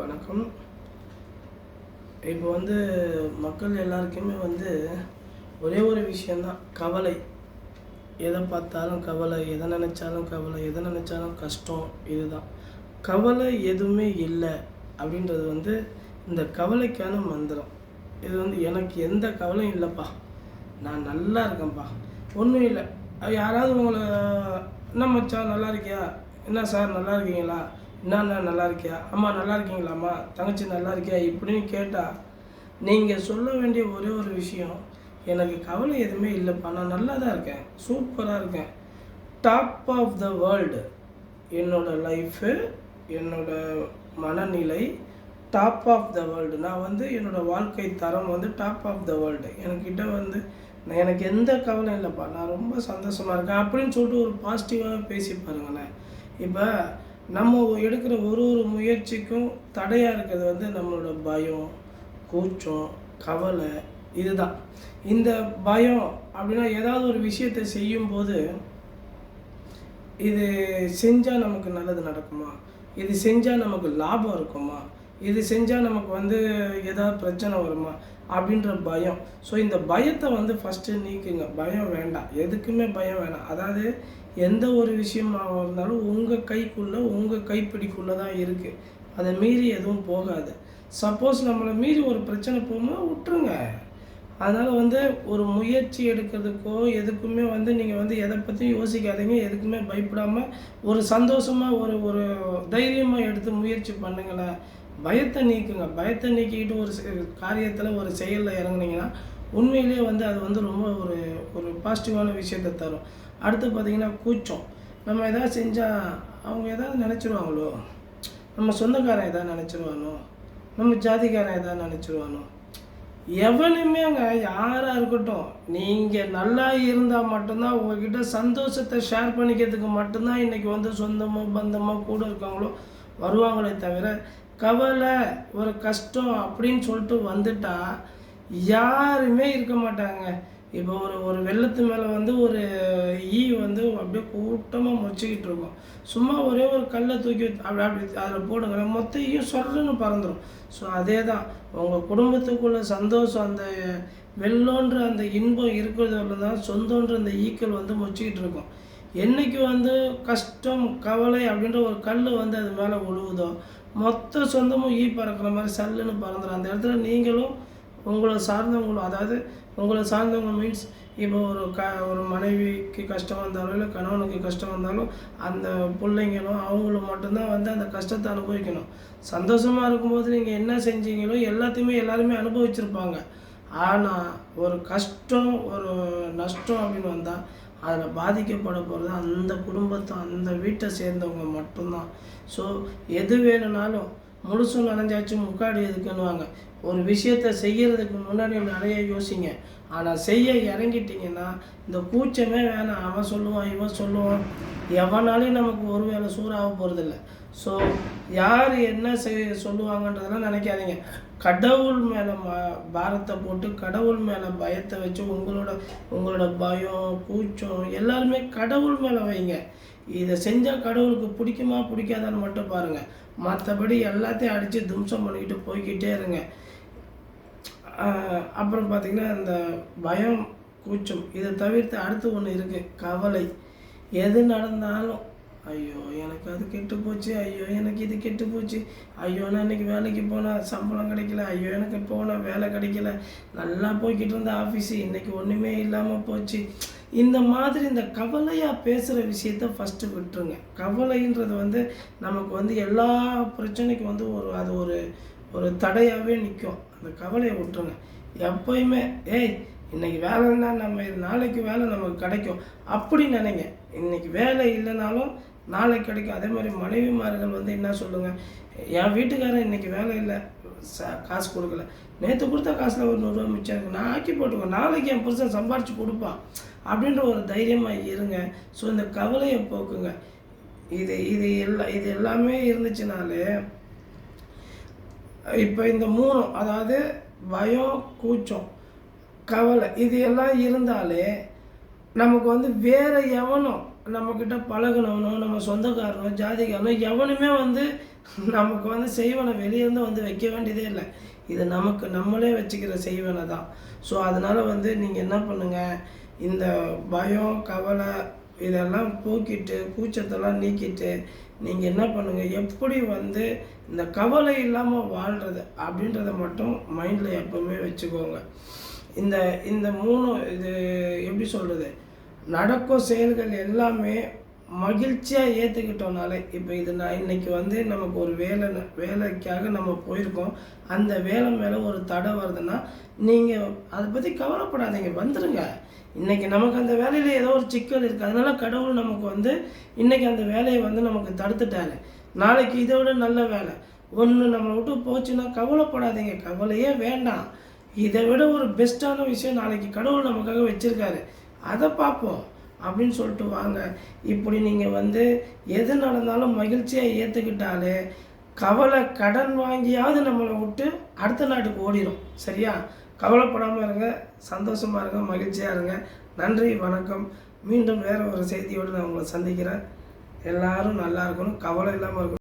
வணக்கம். இப்போ வந்து மக்கள் எல்லாருக்குமே வந்து ஒரே ஒரு விஷயந்தான் கவலை. எதை பார்த்தாலும் கவலை எதை நினச்சாலும் கவலை எதை நினச்சாலும் கஷ்டம் இதுதான். கவலை எதுவுமே இல்லை அப்படின்றது வந்து இந்த கவலைக்கான மந்திரம். இது வந்து எனக்கு எந்த கவலையும் இல்லைப்பா. நான் நல்லா இருக்கேன்ப்பா. ஒன்றும் இல்லை. அது யாராவது உங்களை என்ன மச்சான் நல்லா இருக்கியா? என்ன சார் நல்லா இருக்கீங்களா? என்னண்ணா நல்லா இருக்கியா? அம்மா நல்லா இருக்கீங்களாம்மா? தங்கச்சி நல்லா இருக்கியா? இப்படின்னு கேட்டால் நீங்கள் சொல்ல வேண்டிய ஒரே ஒரு விஷயம் எனக்கு கவலை எதுவுமே இல்லைப்பா. நான் நல்லா தான் இருக்கேன். சூப்பராக இருக்கேன். Top of the world. என்னோடய லைஃபு என்னோடய மனநிலை டாப் ஆஃப் த வேர்ல்டு. நான் வந்து என்னோடய வாழ்க்கை தரம் வந்து டாப் ஆஃப் த வேர்ல்டு. என்கிட்ட வந்து நான் எனக்கு எந்த கவலையும் இல்லைப்பா. நான் ரொம்ப சந்தோஷமாக இருக்கேன். அப்படின்னு சொல்லிட்டு ஒரு பாசிட்டிவாக பேசி பாருங்களேன். இப்போ நம்ம எடுக்கிற ஒரு ஒரு முயற்சிக்கும் தடையாக இருக்கிறது வந்து நம்மளோட பயம் கூச்சம் கவலை இதுதான். இந்த பயம் அப்படின்னா ஏதாவது ஒரு விஷயத்தை செய்யும்போது இது செஞ்சால் நமக்கு நல்லது நடக்குமா? இது செஞ்சால் நமக்கு லாபம் இருக்குமா? இது செஞ்சால் நமக்கு வந்து ஏதாவது பிரச்சனை வருமா? அப்படின்ற பயம். ஸோ இந்த பயத்தை வந்து ஃபஸ்ட்டு நீக்குங்க. பயம் வேண்டாம். எதுக்குமே பயம் வேணாம் அதாவது எந்த ஒரு விஷயமாக இருந்தாலும் உங்கள் கைக்குள்ளே உங்கள் கைப்பிடிக்குள்ளே தான் இருக்குது அதை மீறி எதுவும் போகாது. சப்போஸ் நம்மளை மீறி ஒரு பிரச்சனை போகும்போது விட்டுருங்க. அதனால் வந்து ஒரு முயற்சி எடுக்கிறதுக்கோ எதுக்குமே வந்து நீங்கள் வந்து எதை பற்றியும் யோசிக்காதீங்க. எதுக்குமே பயப்படாமல் ஒரு சந்தோஷமாக ஒரு ஒரு தைரியமாக எடுத்து முயற்சி பண்ணுங்களேன் பயத்தை நீக்குங்க. பயத்தை நீக்கிட்டு ஒரு காரியத்தில் ஒரு செயலில் இறங்குனீங்கன்னா உண்மையிலேயே வந்து அது வந்து ரொம்ப ஒரு ஒரு பாசிட்டிவான விஷயத்தை தரும். அடுத்து பார்த்தீங்கன்னா கூச்சம். நம்ம எதாவது செஞ்சால் அவங்க எதாவது நினச்சிருவாங்களோ? நம்ம சொந்தக்காரன் எதாவது நினச்சிருவானோ? நம்ம ஜாதிக்காரன் எதாவது நினச்சிருவானோ? எவனுமேங்க யாராக இருக்கட்டும் நீங்கள் நல்லா இருந்தால் மட்டும்தான் உங்ககிட்ட சந்தோஷத்தை ஷேர் பண்ணிக்கிறதுக்கு மட்டும்தான் இன்றைக்கி வந்து சொந்தமோ பந்தமோ கூட இருக்கவங்களோ வருவாங்களே தவிர கவலை ஒரு கஷ்டம் அப்படின்னு சொல்லிட்டு வந்துட்டால் யாருமே இருக்க மாட்டாங்க. இப்போ ஒரு ஒரு வெள்ளத்து மேலே வந்து ஒரு ஈ வந்து அப்படியே கூட்டமாக முடிச்சுக்கிட்டு இருக்கும். சும்மா ஒரே ஒரு கல்லை தூக்கி அப்படி அப்படி அதில் போடுங்க மொத்த ஈயும் சொல்லுன்னு பறந்துடும் ஸோ அதே தான் உங்கள் குடும்பத்துக்குள்ள சந்தோஷம் அந்த வெள்ளோன்ற அந்த இன்பம் இருக்கிறது தான் சொந்தன்ற அந்த ஈக்கள் வந்து முடிச்சுக்கிட்டு இருக்கும். என்றைக்கு வந்து கஷ்டம் கவலை அப்படின்ற ஒரு கல் வந்து அது மேலே உழுவுதோ மொத்த சொந்தமும் ஈ பறக்கிற மாதிரி சல்லுன்னு பறந்துடும் அந்த இடத்துல நீங்களும் உங்களை சார்ந்தவங்களும் அதாவது உங்களை சார்ந்தவங்க மீன்ஸ் இப்போ ஒரு க ஒரு மனைவிக்கு கஷ்டம் வந்தாலும் இல்லை கணவனுக்கு கஷ்டம் வந்தாலும் அந்த பிள்ளைங்களும் அவங்களும் மட்டும்தான் வந்து அந்த கஷ்டத்தை அனுபவிக்கணும். சந்தோஷமாக இருக்கும்போது நீங்கள் என்ன செஞ்சீங்களோ எல்லாத்தையுமே எல்லாருமே அனுபவிச்சிருப்பாங்க. ஆனால் ஒரு கஷ்டம் ஒரு நஷ்டம் அப்படின்னு வந்தால் அதில் பாதிக்கப்பட போகிறது அந்த குடும்பத்தை அந்த வீட்டை சேர்ந்தவங்க மட்டும்தான். ஸோ எது வேணும்னாலும் முழுசும் நனைஞ்சாச்சு முக்காடி எதுக்குன்னுவாங்க. ஒரு விஷயத்தை செய்கிறதுக்கு முன்னாடி நிறைய யோசிங்க. ஆனால் செய்ய இறங்கிட்டிங்கன்னா இந்த கூச்சமே வேணாம். அவன் சொல்லுவான் இவன் சொல்லுவான். எவனாலையும் நமக்கு ஒரு வேலை சூறாக போகிறதில்ல ஸோ யார் என்ன செய் சொல்லுவாங்கன்றதெல்லாம் நினைக்காதீங்க. கடவுள் மேலே ம பாரத்தை போட்டு கடவுள் மேலே பயத்தை வச்சு உங்களோட உங்களோட பயம் கூச்சம் எல்லாருமே கடவுள் மேலே வைங்க. இதை செஞ்சால் கடவுளுக்கு பிடிக்குமா பிடிக்காதான்னு மட்டும் பாருங்கள் மற்றபடி எல்லாத்தையும் அடித்து தும்சம் பண்ணிக்கிட்டு போய்கிட்டே இருங்க. அப்புறம் பார்த்திங்கன்னா இந்த பயம் கூச்சம் இதை தவிர்த்து அடுத்து ஒன்று இருக்குது கவலை. எது நடந்தாலும் ஐயோ எனக்கு அது கெட்டு போச்சு ஐயோ எனக்கு இது கெட்டு போச்சு ஐயோ நான் இன்றைக்கி வேலைக்கு போனால் சம்பளம் கிடைக்கல ஐயோ எனக்கு போனால் வேலை கிடைக்கல நல்லா போய்கிட்டு இருந்த ஆஃபீஸு இன்றைக்கி ஒன்றுமே இல்லாமல் போச்சு. இந்த மாதிரி இந்த கவலையாக பேசுகிற விஷயத்த ஃபஸ்ட்டு விட்டுருங்க. கவலைன்றது வந்து நமக்கு வந்து எல்லா பிரச்சனைக்கும் வந்து ஒரு அது ஒரு ஒரு தடையாகவே நிற்கும் அந்த கவலையை விட்டுருங்க. எப்போயுமே ஏய் இன்றைக்கி வேலைன்னா நம்ம நாளைக்கு வேலை நமக்கு கிடைக்கும். அப்படி நினைங்க. இன்றைக்கி வேலை இல்லைனாலும் நாளைக்கு கிடைக்கும். அதே மாதிரி மனைவிமார்கள் வந்து என்ன சொல்லுங்கள் என் வீட்டுக்காரன் இன்றைக்கி வேலை இல்லை ச காசு கொடுக்கல. நேற்று கொடுத்த காசில் ஒரு நூறுரூவா மிச்சம் இருக்குது நான் ஆக்கி போட்டுக்கோ. நாளைக்கு என் புருஷன் சம்பாரித்து கொடுப்பான். அப்படின்ற ஒரு தைரியமாக இருங்க. ஸோ இந்த கவலையை போக்குங்க. இது இது எல்லா இது எல்லாமே இருந்துச்சுனாலே இப்போ இந்த மூணும் அதாவது பயம் கூச்சம் கவலை இது எல்லாம் இருந்தாலே நமக்கு வந்து வேறு எவனும் நம்மக்கிட்ட பழகினவனோ நம்ம சொந்தக்காரனோ ஜாதிக்காரனோ எவனுமே வந்து நமக்கு வந்து செய்வனை வெளியேருந்து வந்து வைக்க வேண்டியதே இல்லை. இது நமக்கு நம்மளே வச்சுக்கிற செய்வனை தான். ஸோ அதனால் வந்து நீங்கள் என்ன பண்ணுங்கள் இந்த பயம் கவலை இதெல்லாம் போக்கிட்டு கூச்சத்தெல்லாம் நீக்கிட்டு நீங்கள் என்ன பண்ணுங்கள் எப்படி வந்து இந்த கவலை இல்லாமல் வாழ்கிறது அப்படின்றத மட்டும் மைண்டில் எப்போவுமே வச்சுக்கோங்க. இந்த இந்த மூணு இது எப்படி சொல்கிறது நடக்கும் செயல்கள் எல்லாமே மகிழ்ச்சியாக ஏற்றுக்கிட்டோம்னாலே இப்போ இது நான் இன்னைக்கு வந்து நமக்கு ஒரு வேலை வேலைக்காக நம்ம போயிருக்கோம். அந்த வேலை மேலே ஒரு தடை வருதுன்னா நீங்கள் அதை பற்றி கவலைப்படாதீங்க. வந்துடுங்க இன்றைக்கி நமக்கு அந்த வேலையில் ஏதோ ஒரு சிக்கல் இருக்குது அதனால கடவுள் நமக்கு வந்து இன்றைக்கி அந்த வேலையை வந்து நமக்கு தடுத்துட்டாரு. நாளைக்கு இதை விட நல்ல வேலை. ஒன்று நம்மளை விட்டு போச்சுன்னா கவலைப்படாதீங்க. கவலையே வேண்டாம். இதை விட ஒரு பெஸ்ட்டான விஷயம் நாளைக்கு கடவுள் நமக்காக வச்சுருக்காரு. அதை பார்ப்போம். அப்படின்னு சொல்லிட்டு வாங்க. இப்படி நீங்கள் வந்து எது நடந்தாலும் மகிழ்ச்சியாக ஏற்றுக்கிட்டாலே கவலை கடன் வாங்கியாவது நம்மளை விட்டு அடுத்த நாட்டுக்கு ஓடிடும் சரியா? கவலைப்படாமல் இருங்க. சந்தோஷமாக இருங்க. மகிழ்ச்சியாக இருங்க. நன்றி வணக்கம். மீண்டும் வேறு ஒரு செய்தியோடு நான் உங்களை சந்திக்கிறேன். எல்லோரும் நல்லா இருக்கணும். கவலை இல்லாமல் இருக்கணும்.